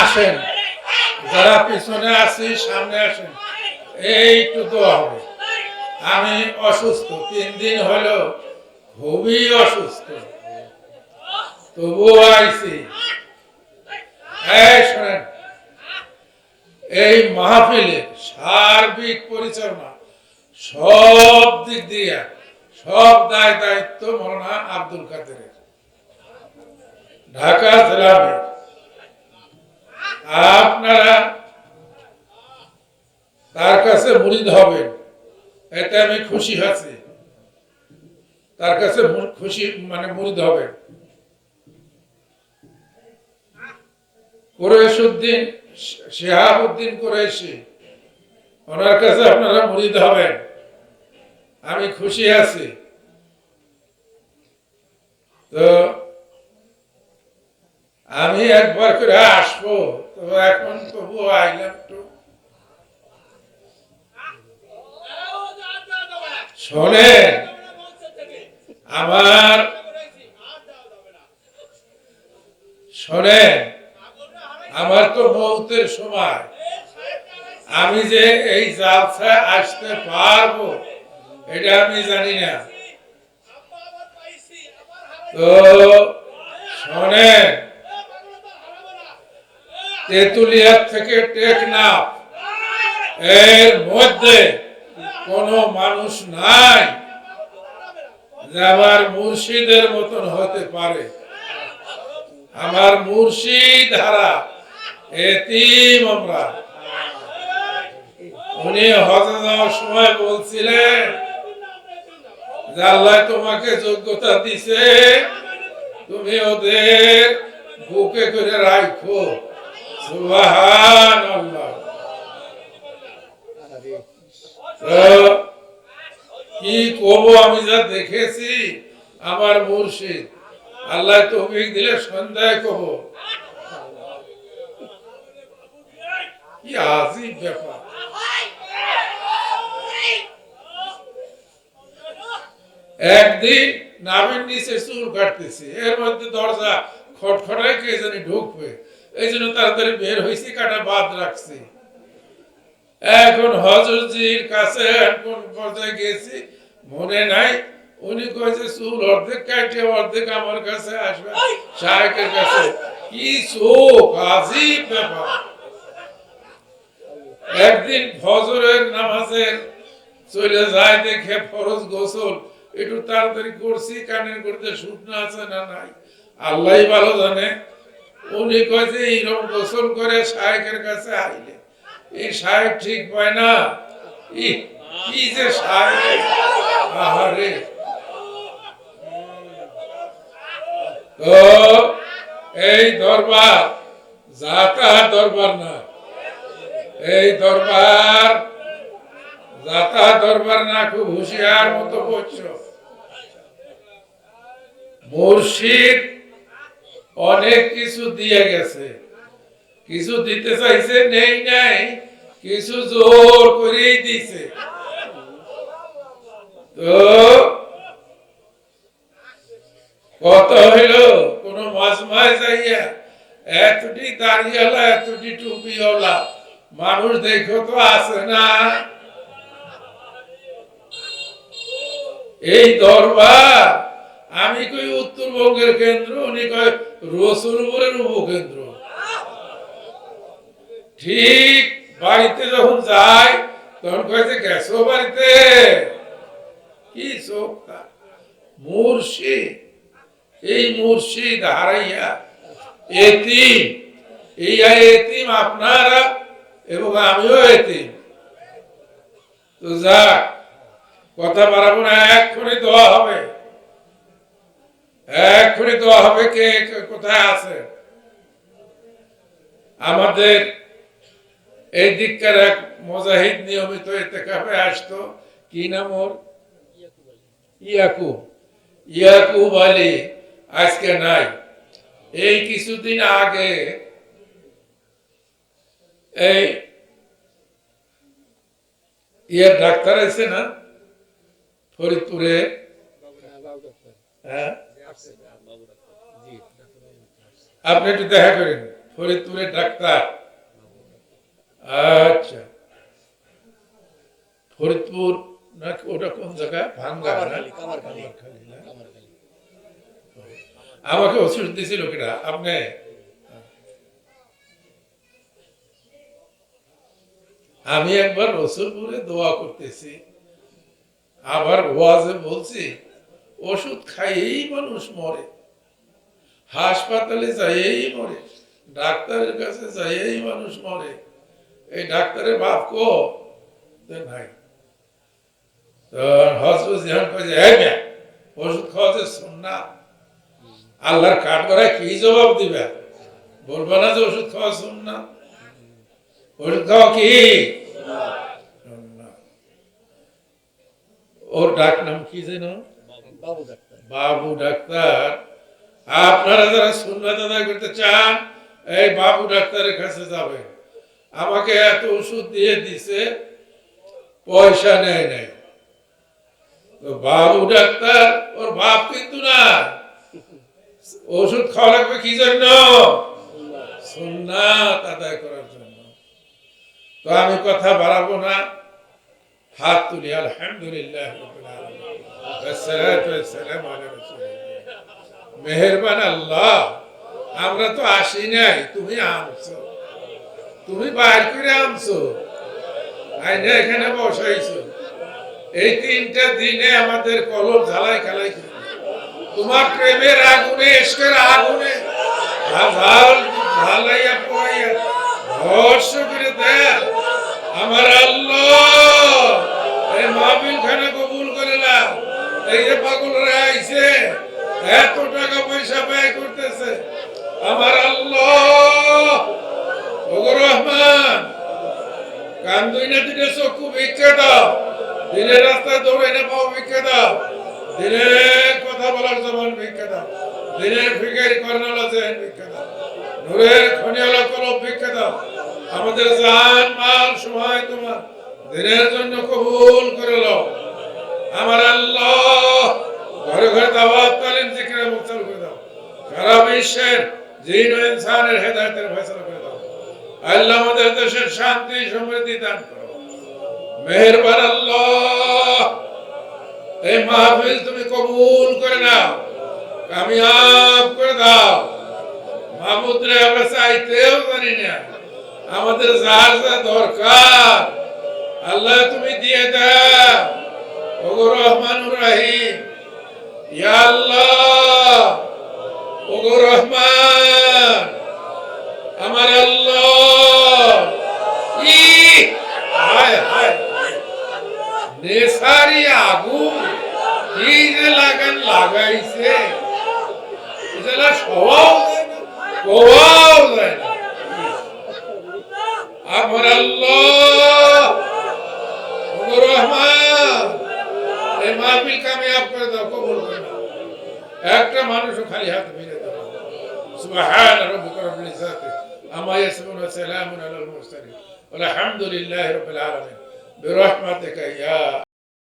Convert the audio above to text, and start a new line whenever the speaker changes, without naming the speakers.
আসেন, যারা পিছনে আছি, সামনে আসেন। এইটু দোয়া হবে। আমি অসুস্থ, তিন দিন হলো খুবই অসুস্থ। তবুও আইছি। এই মাহফিলের সার্বিক পরিচালনা সব দিক দিয়ে সব দায় দায়িত্ব মৌলানা আব্দুল কাদেরের। ঢাকা জেলামের আপনারা তার কাছে মুরিদ হবেন, এতে আমি খুশি আছি। তার কাছে খুশি মানে মুরিদ হবেন। কুরেশুদ্দিন শেহাবুদ্দিন কুরেশি ওনার কাছে আপনারা মুরিদ হবেন। আমি খুশি আছি। তো আমি একবার করে আসব। তো এখন তবুও আইলাম একটু। শোনেন আমার শোনেন আমার তো মৌতের সময়। আমি যে এই জালসায় আসতে পারব এটা আমি জানি না। তো, শোনেন তেতুলিয়া থেকে টেকনাফ এর মধ্যে কোনো মানুষ নাই আমার মুর্শিদের মতন হতে পারে। আমার মুর্শিদ হারা, এতিম আমরা। উনি হজে যাওয়ার সময় বলছিলেন আল্লাহ তোমাকে যোগ্যতা দিছে, তুমি ওদের বুকে করে রাখো কি করব আমি যা দেখেছি, আমার মুর্শিদ। আল্লাহ তৌফিক দিলে সন্ধ্যায় কব। কি আজিব ব্যাপার। একদিন নামের নিচে চুল কাটতেছি। এর মধ্যে দরজা খটখটায় কে জানি ঢুকবে। এই জন্য তাড়াতাড়ি বের হয়েছি কাটা বাদ রাখছি। এখন হজরতজির কাছে কোন পর্যায়ে গেছি, মনে নাই, উনি কয়েছে চুল অর্ধেক কাটে অর্ধেক আমার কাছে আসবে। শাহেকের কাছে, কি চোখ, আজিব ব্যাপার। একদিন ফজরের নামাজের চলে যায় দেখে ফরজ গোসল। একটু তাড়াতাড়ি করছি, কানের করতে শুকনো আছে না নাই? আল্লাহ ভালো জানে। উনি কয় যে, এইরকম গোসল করে শাহেকের কাছে আইলে। এই সাহেব ঠিক পায় না। কি যে এই দরবার, যাতা দরবার না। এই দরবার যাতা দরবার না, খুব হুঁশিয়ার মতো করছ মুর্শিদ অনেক কিছু দিয়ে গেছে। কিছু দিতে চাইছে, নেই নাই, কিছু জোর করেই দিছে। তো কত হইল? কোন মাজমায় যাইয়া, এতটি দাঁড়িয়েলা এতটি টুপিওয়ালা, মানুষ দেখো তো আছে না? এই দরবার, আমি কই উত্তরবঙ্গের কেন্দ্র? উনি কয়, রসুলপুরের উপকেন্দ্র। ঠিক বাড়িতে যখন যায় তখন কয় যে, গেছো বাড়িতে? কি চোখ? মুর্শিদ। এই মুর্শিদ হারাইয়া এতিম। এই এতিম আপনারা এবং আমিও এতিম। তো যাক কথা বাড়াবো না, এক্ষুনি দোয়া হবে। এক্ষুনি দোয়া হবে কে কোথায় আছে? আমাদের এই দিককার এক মজাহিদ নিয়মিত এতে কাপে আসতো। কি নাম ওর? ইয়াকুব ইয়াকুব আলী, আজকে নাই। এই কিছুদিন আগে এই ইয়ে ডাক্তার আছে না ফরিদপুরে? হ্যাঁ? আপনি একটু দেখা করেন। ফরিদপুরের ডাক্তার। আচ্ছা। ফরিদপুর না ওটা কোন জায়গা? ভাঙ্গা? আমাকে ওষুধ দিছিল কিনা? আপনি? আমি একবার রসুলপুরে দোয়া করতেছি। আবার ওয়াজে বলছি, ওষুধ খাইয়েই মানুষ মরে। হাসপাতালে যাইয়েই মরে, ডাক্তারের কাছে যাইয়েই মানুষ মরে। এই ডাক্তারের বাপ কো? নাই। তো হসপিটাল যখন কয়েছে ওষুধ খাওয়া যে না আল্লাহর কাঠ করায় কি জবাব দিবে? বলব না যে ওষুধ খাওয়া শুন না ওষুধ খাওয়া কি? ওর ডাক নাম কি যেন?
বাবু ডাক্তার।
বাবু ডাক্তার। আপনারা যারা সুন্নাত আদায় করতে চান এই বাবু ডাক্তারের কাছে যাবে আমাকে এত ওষুধ দিয়ে দিছে পয়সা নেয় নাই। বাবু ডাক্তার ওর বাপ কিন্তু না। ওষুধ খাওয়া লাগবে কি জন্য? সুন্নাত আদায় করার জন্য। তো আমি কথা বাড়াবো না। হাত তুলি আলহামদুলিল্লাহ মেহেরবান আল্লাহ, আমরা তো আসি নাই, তুমি আনছো তুমি বাইর করে আনছো এখানে বসাইছো। এই তিনটা দিনে আমাদের কলম ঝালাই খালাই তোমার প্রেমের আগুনে এসকের আগুনে ঝাল ঝালাইয়া পড়াইয়া ভরসা করে দেয়। আমার আল্লাহ এই যে পাগলরা আইছে, এত টাকা পয়সা ব্যয় করতেছে। আমার আল্লাহ রহমান, কান দুই না দিনে চক্ষু ভিক্ষা দাও দিনের রাস্তায় দৌড়ে না পাও ভিক্ষা দাও দিনে কথা বলার জবান ভিক্ষা দাও দিনের ফিকারি কর্নালা জেন ভিক্ষা দাও, নূরের খনিয়ালা কলব ভিক্ষা দাও। আমাদের জান, মাল, সময় তোমার, দিনের আল্লাহ আমাদের দেশের শান্তি, সমৃদ্ধি দান করো। মেহেরবান আল্লাহ। এই মাহফিল তুমি কবুল করে নাও, কামিয়াব করে দাও। আমরা চাইতেও জানি না। আমাদের যার যা দরকার, আল্লাহ তুমি দিয়ে দাও। ওগো রহমানুর রাহিম। ইয়া আল্লাহ, ওগো রহমান। আমার আল্লাহ লাগান লাগাইছে এজলা সবাও যায় না কোয়াও যায় না আমার আল্লাহ ওগো রহমান এই মাহফিল কামিয়াব করে দাও কবুল করে দাও একটা মানুষও খালি হাতে ফিরে দাও সুবহান রাব্বিকা রাব্বিল ইজ্জাতি আম্মা ইয়াসিফুন ওয়া সালামুন আলাল মুরসালিন والحمد لله رب العالمين برحمتك يا